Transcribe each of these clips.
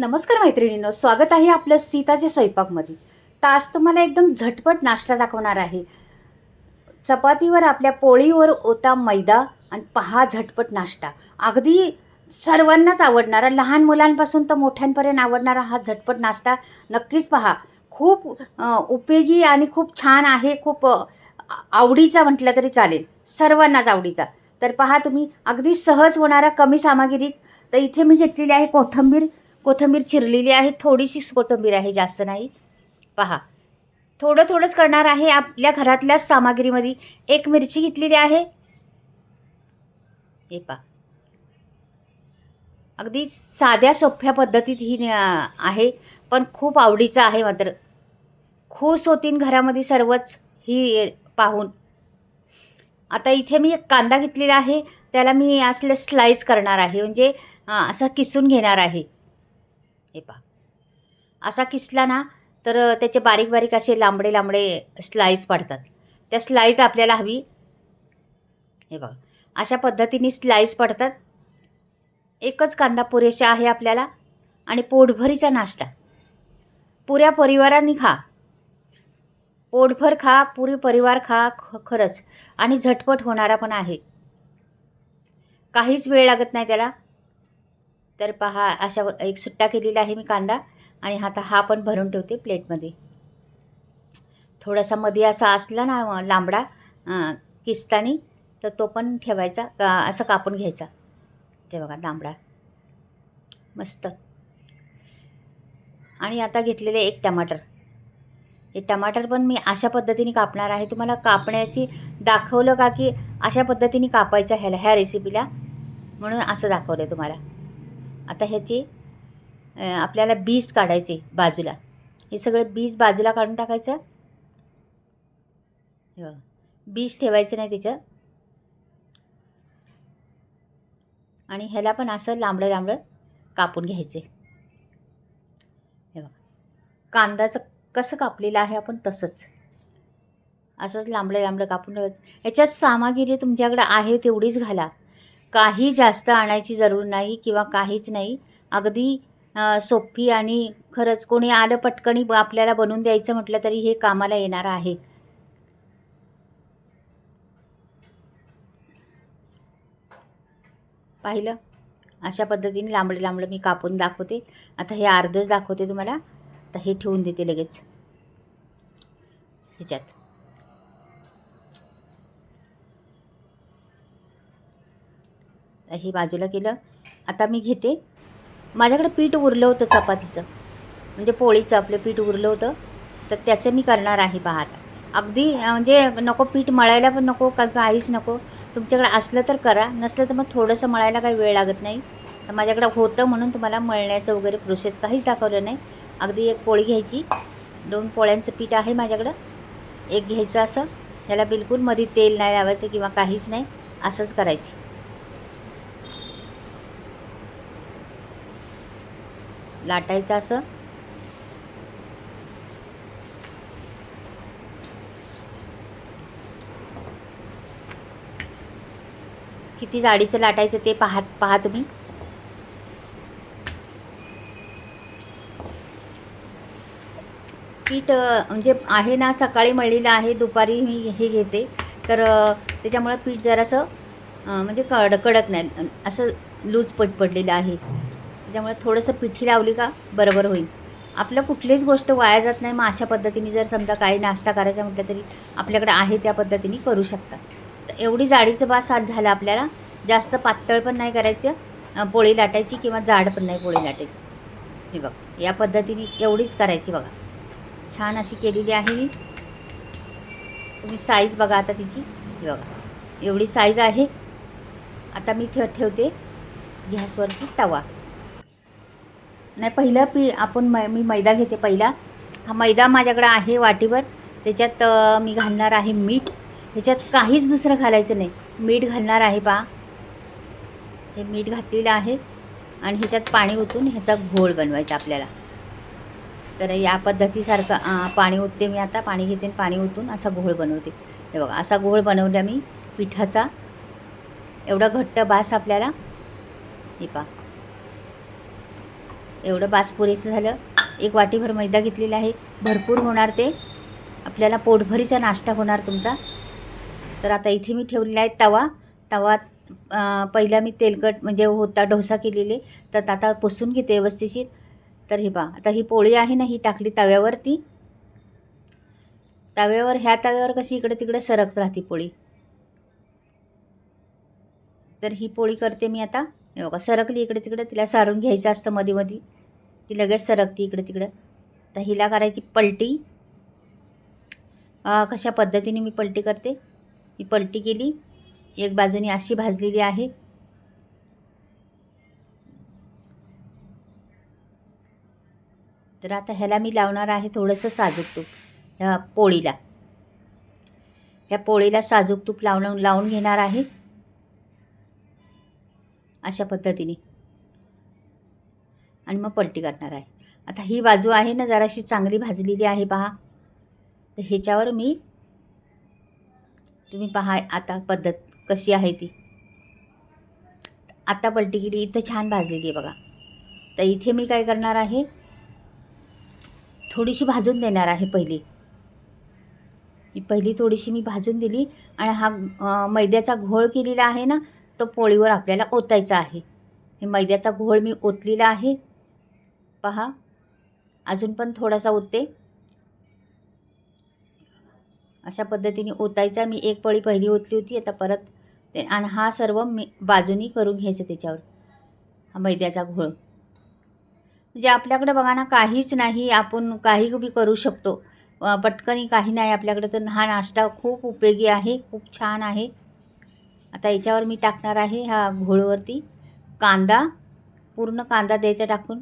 नमस्कार मैत्रिणींनो स्वागत आहे आपलं सीताच्या स्वयंपाकमध्ये. तर आज तुम्हाला एकदम झटपट नाश्ता दाखवणार आहे. चपातीवर आपल्या पोळीवर ओता मैदा आणि पहा झटपट नाश्ता. अगदी सर्वांनाच आवडणारा लहान मुलांपासून तर मोठ्यांपर्यंत आवडणारा हा झटपट नाश्ता नक्कीच पहा. खूप उपयोगी आणि खूप छान आहे खूप आवडीचा म्हटलं तरी चालेल. सर्वांनाच आवडीचा. तर पहा तुम्ही अगदी सहज होणारा कमी सामग्रीत. तर इथे मी घेतलेली आहे कोथिंबीर कोथिंबीर चिरलेली आहे थोडीशी कोथंबीर आहे जास्त नाही. पहा थोडं थोडंच करणार आहे आपल्या घरातल्याच सामग्रीमध्ये. एक मिरची घेतलेली आहे. हे पहा. अगदी साध्या सोप्या पद्धतीत ही न- आहे पण खूप आवडीचं आहे मात्र. खुश होतीन घरामध्ये सर्वच ही पाहून. आता इथे मी एक कांदा घेतलेला आहे. त्याला मी असले स्लाईस करणार आहे. म्हणजे असं किसून घेणार आहे. हे पहा. असा किसला ना तर त्याचे बारीक बारीक असे लांबडे लांबडे स्लाईज पडतात. त्या स्लाईज आपल्याला हवी. हे बघा. अशा पद्धतीने स्लाईस पडतात. एकच कांदा पुरेसा आहे आपल्याला आणि पोटभरीचा नाश्ता. पुऱ्या परिवाराने खा. पोटभर खा पुरी परिवार खा ख खरंच. आणि झटपट होणारा पण आहे. काहीच वेळ लागत नाही त्याला. तर पहा अशा एक सुट्टा केलेला आहे मी कांदा आणि आता हा पण भरून ठेवते प्लेटमध्ये. थोडासा मध्ये असा असला ना लांबडा किस्तानी तर तो पण ठेवायचा का असं कापून घ्यायचा. ते बघा लांबडा. मस्त. आणि आता घेतलेले एक टमाटर. हे टमाटर पण मी अशा पद्धतीने कापणार आहे. तुम्हाला कापण्याची दाखवलं का की अशा पद्धतीने कापायचं ह्याला ह्या रेसिपीला म्हणून असं दाखवलं तुम्हाला. आता ह्याची आपल्याला बीज काढायचे बाजूला. हे सगळं बीज बाजूला काढून टाकायचं. बीज ठेवायचं नाही त्याच्यात आणि ह्याला पण असं लांबडं लांबडं कापून घ्यायचे. हे बघा कांदाचं कसं कापलेलं आहे आपण तसंच. असंच लांबडं लांबडं कापून ठेवायचं. ह्याच्यात सामग्री तुमच्याकडे आहे तेवढीच घाला. काही जास्त आणायची जरूर नाही किंवा काहीच नाही. अगदी सोपी आणि खरंच कोणी आलं पटकणी आपल्याला बनवून द्यायचं म्हटलं तरी हे कामाला येणार आहे. पाहिलं? अशा पद्धतीने लांबडे लांबडे मी कापून दाखवते. आता हे अर्धच दाखवते तुम्हाला. तर हे ठेवून देते लगेच. ह्याच्यात. हे बाजूला केलं. आता मी घेते. माझ्याकडे पीठ उरलं होतं चपातीचं. म्हणजे पोळीचं आपलं पीठ उरलं होतं. तर त्याचं मी करणार आहे पहा आता अगदी म्हणजे नको पीठ मळायला पण नको का काहीच नको. तुमच्याकडे असलं तर करा. नसलं तर मग थोडंसं मळायला काही वेळ लागत नाही. तर माझ्याकडे होतं म्हणून तुम्हाला मळण्याचं वगैरे प्रोसेस काहीच दाखवलं नाही. अगदी एक पोळी घ्यायची. दोन पोळ्यांचं पीठ आहे माझ्याकडं. एक घ्यायचं असं. त्याला बिलकुलमध्ये तेल नाही लावायचं किंवा काहीच नाही. असंच करायची. लाटायचं असं. किती जाडीचं लाटायचं ते पाहा पहा तुम्ही. पीठ म्हणजे आहे ना सकाळी मळलेलं आहे दुपारी मी हे घेते. तर त्याच्यामुळं पीठ जरासं म्हणजे कड कडक नाही असं लूज पट पडलेलं आहे. त्याच्यामुळे थोडंसं पिठी लावली का बरोबर होईल. आपलं कुठलीच गोष्ट वाया जात नाही. मग अशा पद्धतीने जर समजा काही नाश्ता करायचा म्हटलं तरी आपल्याकडे आहे त्या पद्धतीने करू शकता तर एवढी जाडीचं बा साथ झालं आपल्याला. जास्त पातळ पण नाही करायचं. पोळी लाटायची किंवा जाड पण नाही पोळी लाटायची. हे बघ या पद्धतीने एवढीच करायची बघा. छान अशी केलेली आहे ही. तुम्ही साईज बघा आता तिची. हे बघा एवढी साईज आहे. आता मी ठेवते. गॅसवरती तवा. नाही पहिलं पी आपण मै मी मैदा घेते पहिला. हा मैदा माझ्याकडं आहे वाटीवर. त्याच्यात मी घालणार आहे मीठ. ह्याच्यात काहीच दुसरं घालायचं नाही. मीठ घालणार आहे पा हे मीठ घातलेलं आहे. आणि ह्याच्यात पाणी ओतून ह्याचा घोळ बनवायचा आपल्याला. तर या पद्धतीसारखं पाणी ओतते मी आता. पाणी घेते आणि पाणी ओतून असा घोळ बनवते. हे बघा असा घोळ बनवला मी पिठाचा. एवढा घट्ट बास आपल्याला. हे पा एवढं बास पुरेसं झालं. एक वाटीभर मैदा घेतलेला आहे. भरपूर होणार ते. आपल्याला पोटभरीचा नाश्ता होणार तुमचा. तर आता इथे मी ठेवलेला आहे तवा. तवा पहिला मी तेलकट म्हणजे होता डोसा केलेले. तर आता पुसून घेते व्यवस्थिशीर. तर हे पहा आता ही पोळी आहे ना ही टाकली तव्यावरती. तव्यावर ह्या तव्यावर कशी इकडे तिकडे सरकत राहते पोळी. तर ही पोळी करते मी आता. हे बघा सरकली इकडे तिकडे तिला सारून घ्यायचं असतं मध्ये मध्ये ती लगेच सरकते इकडे तिकडं. तर हिला करायची पलटी. कशा पद्धतीने मी पलटी करते? ही पलटी केली. एक बाजूने अशी भाजलेली आहे. तर आता ह्याला मी लावणार आहे थोडंसं साजूक तूप ह्या पोळीला. ह्या पोळीला साजूक तूप लावून लावून घेणार आहे. अशा पद्धतीने. आणि मग पलटी करणार आहे. आता ही बाजू आहे ना जराशी चांगली भाजलेली आहे पहा. तर ह्याच्यावर मी तुम्ही पहा आता पद्धत कशी आहे ती. आता पलटी केली इथं छान भाजलेली आहे बघा. तर इथे मी काय करणार आहे थोडीशी भाजून देणार आहे पहिली. पहिली थोडीशी मी भाजून दिली आणि हा मैद्याचा घोळ केलेला आहे ना तो पोळीवर आपल्याला ओतायचा आहे. हे मैद्याचा घोळ मी ओतलेला आहे. पहा अजून पण थोडासा ओतते. अशा पद्धतीने ओतायचा. मी एक पळी पहिली ओतली होती. आता परत ते आणि हा सर्व मी बाजूनी करून घ्यायचं त्याच्यावर. हा मैद्याचा घोळ. म्हणजे आपल्याकडे बघा ना काहीच नाही. आपण काही बी करू शकतो. पटकनी काही नाही. आपल्याकडे तर हा नाश्ता खूप उपयोगी आहे. खूप छान आहे. आता याच्यावर मी टाकणार आहे ह्या घोळवरती कांदा पूर्ण कांदा द्यायचा टाकून.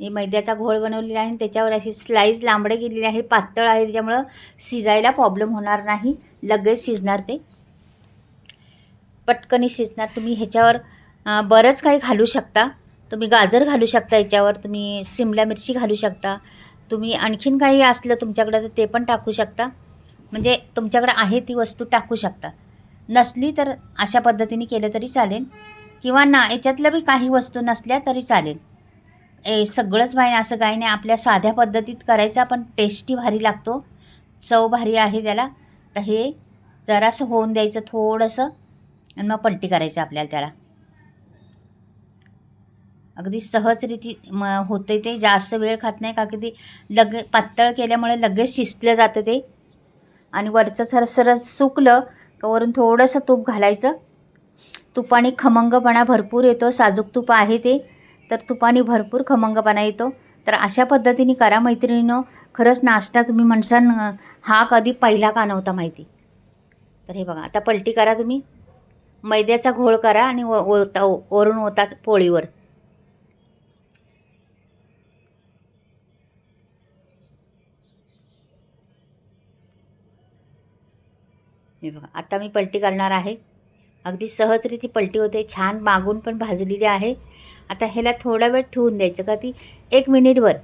हे मैद्याचा घोळ बनवलेला आहे आणि त्याच्यावर अशी स्लाईस लांबडे गेलेली आहे पातळ आहे त्याच्यामुळं शिजायला प्रॉब्लेम होणार नाही. लगेच शिजणार ते. पटकनी शिजणार. तुम्ही ह्याच्यावर बरंच काही घालू शकता. तुम्ही गाजर घालू शकता याच्यावर तुम्ही सिमला मिरची घालू शकता. तुम्ही आणखीन काही असलं तुमच्याकडं तर ते पण टाकू शकता. म्हणजे तुमच्याकडे आहे ती वस्तू टाकू शकता. नसली तर अशा पद्धतीने केलं तरी चालेल. किंवा ना याच्यातलं बी काही वस्तू नसल्या तरी चालेल. ए सगळंच बाई असं काही नाही. आपल्या साध्या पद्धतीत करायचं पण टेस्टी भारी लागतो. चव भारी आहे त्याला. तर हे जरासं होऊन द्यायचं थोडंसं आणि मग पलटी करायचं आपल्याला त्याला. अगदी सहजरीती म होते ते. जास्त वेळ खात नाही का की ते लगे पातळ केल्यामुळे लगेच शिजलं जातं ते. आणि वरचं सरसरस सुकलं का वरून थोडंसं तूप घालायचं. तुपाने खमंगपणा भरपूर येतो. साजूक तूप आहे ते. तर तुपाने भरपूर खमंगपणा येतो. तर अशा पद्धतीने करा मैत्रिणीनं. खरंच नाश्ता तुम्ही म्हणसान हा कधी पहिला का नव्हता माहिती. तर हे बघा आता पलटी करा तुम्ही. मैद्याचा घोळ करा आणि व ओता वरून ओता पोळीवर. हे बघा आता मी पलटी करणार आहे. अगदी सहजरीती पलटी होते छान मागून पण भाजलेली आहे. आता ह्याला थोडा वेळ ठेवून द्यायचं का ती एक मिनिटभर.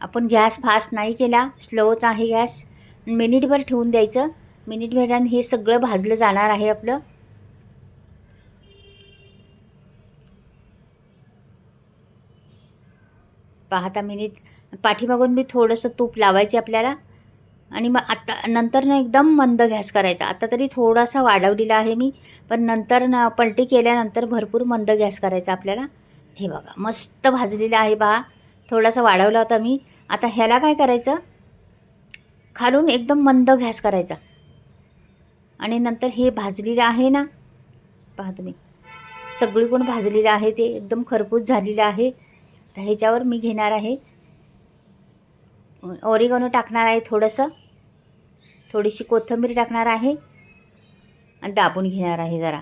आपण गॅस फास्ट नाही केला स्लोच आहे गॅस. मिनिटभर ठेवून द्यायचं. मिनिटभराने हे सगळं भाजलं जाणार आहे आपलं. पाहता मिनिट पाठीमागून बी थोडंसं तूप लावायचे आपल्याला. आणि मग आता नंतर ना एकदम मंद गॅस करायचा. आता तरी थोडासा वाढवलेला आहे मी पण नंतर ना पलटी केल्यानंतर भरपूर मंद गॅस करायचा आपल्याला. हे बघा मस्त भाजलेलं आहे बा. थोडासा वाढवला होता मी. आता ह्याला काय करायचं? खालून एकदम मंद गॅस करायचा. आणि नंतर हे भाजलेलं आहे ना पहा तुम्ही. सगळीकडून भाजलेलं आहे ते एकदम खरपूस झालेलं आहे. तर ह्याच्यावर मी घेणार आहे. ओरिगनो टाकणार आहे थोडंसं. थोडीशी कोथिंबीर टाकणार आहे आणि दाबून घेणार आहे जरा.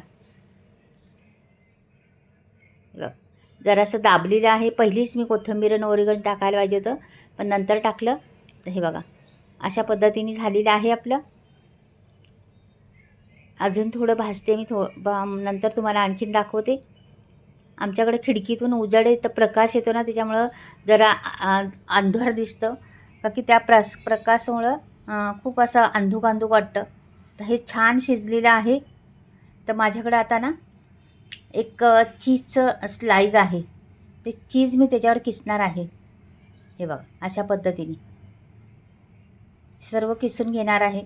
बघ जरासं दाबलेलं आहे. पहिलीच मी कोथिंबीर आणि ओरिगन टाकायला पाहिजे होतं पण नंतर टाकलं. तर हे बघा अशा पद्धतीने झालेलं आहे आपलं. अजून थोडं भाजते मी थो बा नंतर तुम्हाला आणखीन दाखवते. आमच्याकडे खिडकीतून उजाड येतं प्रकाश येतो ना त्याच्यामुळं जरा अंधार दिसतं. का की त्या प्रस प्रकाशामुळं खूप असं अंधुक अंधुक वाटतं. तर हे छान शिजलेलं आहे. तर माझ्याकडे आता ना एक चीजचं स्लाईज आहे. ते चीज मी त्याच्यावर किसणार आहे. हे बघा अशा पद्धतीने. सर्व किसून घेणार आहे.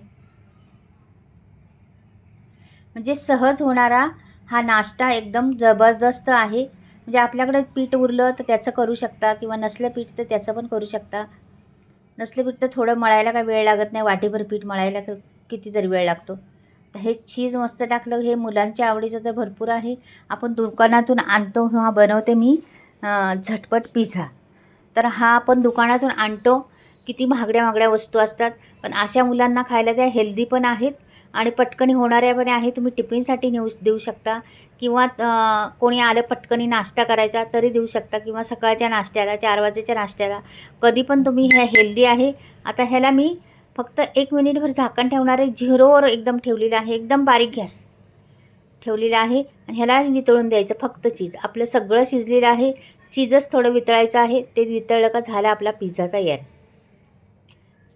म्हणजे सहज होणारा हा नाश्ता एकदम जबरदस्त आहे. म्हणजे आपल्याकडे पीठ उरलं तर त्याचं करू शकता किंवा नसलं पीठ तर त्याचं पण करू शकता. नसले पीठ तर थोडं मळायला काय वेळ लागत नाही वाटीभर पीठ मळायला कितीतरी वेळ लागतो. तर हे चीज मस्त टाकलं हे मुलांच्या आवडीचं तर भरपूर आहे. आपण दुकानातून आणतो किंवा बनवते मी झटपट पिझ्झा. तर हा आपण दुकानातून आणतो. किती महागड्या महागड्या वस्तू असतात पण अशा मुलांना खायला त्या हेल्दी पण आहेत आणि पटकनी होणाऱ्या पण आहे तुम्ही टिफिनसाठी नेऊ देऊ शकता. किंवा कोणी आलं पटकनी नाश्ता करायचा तरी देऊ शकता. किंवा सकाळच्या नाश्त्याला चार वाजेच्या नाश्त्याला. कधी पण तुम्ही हे हेल्दी आहे. आता ह्याला मी फक्त एक मिनिटभर झाकण ठेवणार आहे. झिरोवर एकदम ठेवलेलं आहे. एकदम बारीक गॅस ठेवलेला आहे. आणि ह्याला वितळून द्यायचं फक्त चीज. आपलं सगळं शिजलेलं आहे. चीजच थोडं वितळायचं आहे. ते वितळलं का झाला आपला पिझ्झा तयार.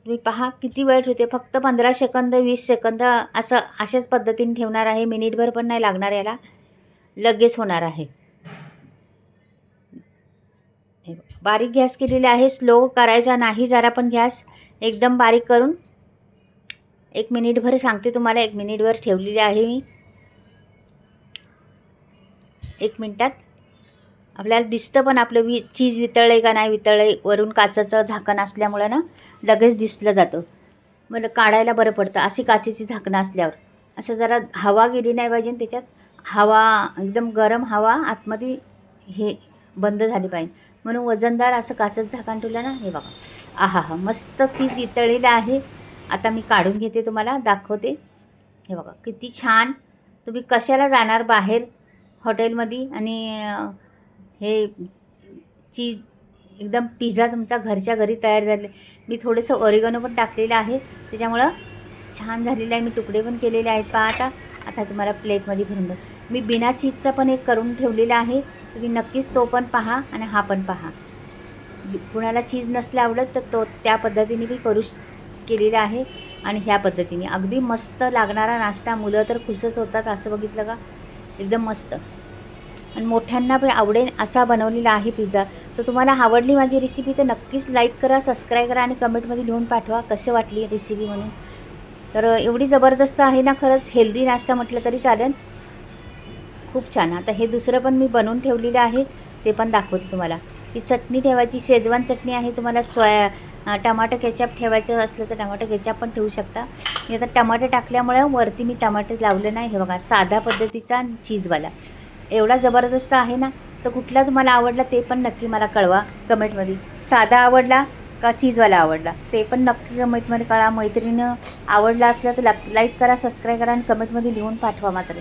तुम्ही पहा किती वेळ ठेवते. फक्त पंधरा सेकंद वीस सेकंद असं अशाच पद्धतीने ठेवणार आहे. मिनिटभर पण नाही लागणार याला. लगेच होणार आहे. बारीक गॅस केलेला आहे स्लो करायचा नाही जरा पण गॅस एकदम बारीक करून. एक मिनिटभर सांगते तुम्हाला एक मिनिटभर ठेवलेली आहे मी. एक मिनटात. आपल्याला दिसतं पण आपलं वि चीज वितळलं का नाही वितळलं वरून काचेचं झाकण असल्यामुळं ना लगेच दिसलं जातं. मला काढायला बरं पडतं अशी काचेची झाकणं असल्यावर. असं जरा हवा गेली नाही पाहिजे त्याच्यात. हवा एकदम गरम हवा आतमध्ये हे बंद झाली पाहिजे. म्हणून वजनदार असं काचच झाकण ठेवलं ना हे बघा. आहा हा मस्त चीज जितळलेलं आहे. आता मी काढून घेते तुम्हाला दाखवते. हे बघा किती छान. तुम्ही कशाला जाणार बाहेर हॉटेलमध्ये? आणि हे चीज एकदम पिझ्झा तुमचा घरच्या घरी तयार झाले. मी थोडंसं ओरिगनो पण टाकलेलं आहे. त्याच्यामुळं छान झालेलं आहे. मी तुकडे पण केलेले आहेत. पहा आता. आता तुम्हाला प्लेटमध्ये भरून बघ मी बिना चीजचा पण एक करून ठेवलेला आहे. तुम्ही नक्कीच तो पण पहा आणि हा पण पहा. कुणाला चीज नसलं आवडत तर तो त्या पद्धतीने मी करू केलेला आहे आणि ह्या पद्धतीने. अगदी मस्त लागणारा नाश्ता. मुलं तर खुशच होतात असं बघितलं का? एकदम मस्त. आणि मोठ्यांना पण आवडेल असा बनवलेला आहे पिझ्झा. तर तुम्हाला आवडली माझी रेसिपी तर नक्कीच लाईक करा सबस्क्राईब करा आणि कमेंटमध्ये लिहून पाठवा कशी वाटली रेसिपी म्हणून. तर एवढी जबरदस्त आहे ना खरंच? हेल्दी नाश्ता म्हटलं तरी चालेल. खूप छान. आता हे दुसरं पण मी बनवून ठेवलेलं आहे. ते पण दाखवते तुम्हाला. ही चटणी ठेवायची. शेजवान चटणी आहे. तुम्हाला सोया टमाटो टमाटर केचप ठेवायचं असलं तर टमाटो केचप पण ठेवू शकता. मी आता टमाटर टाकल्यामुळे वरती मी टमाटे लावले नाही. हे बघा साधा पद्धतीचा चीजवाला. एवढा जबरदस्त आहे ना? तर कुठला तुम्हाला आवडला ते पण नक्की मला कळवा कमेंटमध्ये. साधा आवडला का चीजवाला आवडला. ते पण नक्की कमेंटमध्ये कळा. मैत्रिणीनं आवडला असला तर लाईक करा सबस्क्राईब करा आणि कमेंटमध्ये लिहून पाठवा मात्र.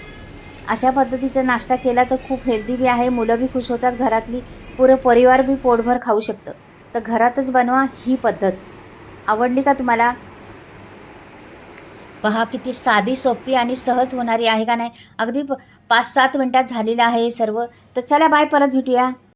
अशा पद्धतीचा नाश्ता केला तर खूप हेल्दी बी आहे. मुलं बी खुश होतात. घरातली पुरं परिवार बी पोटभर खाऊ शकतं. तर घरातच बनवा ही पद्धत. आवडली का तुम्हाला? पहा किती साधी सोपी आणि सहज होणारी आहे का नाही. अगदी प- पाच सात मिनटात झालेलं आहे सर्व. तर चला बाय परत भेटूया.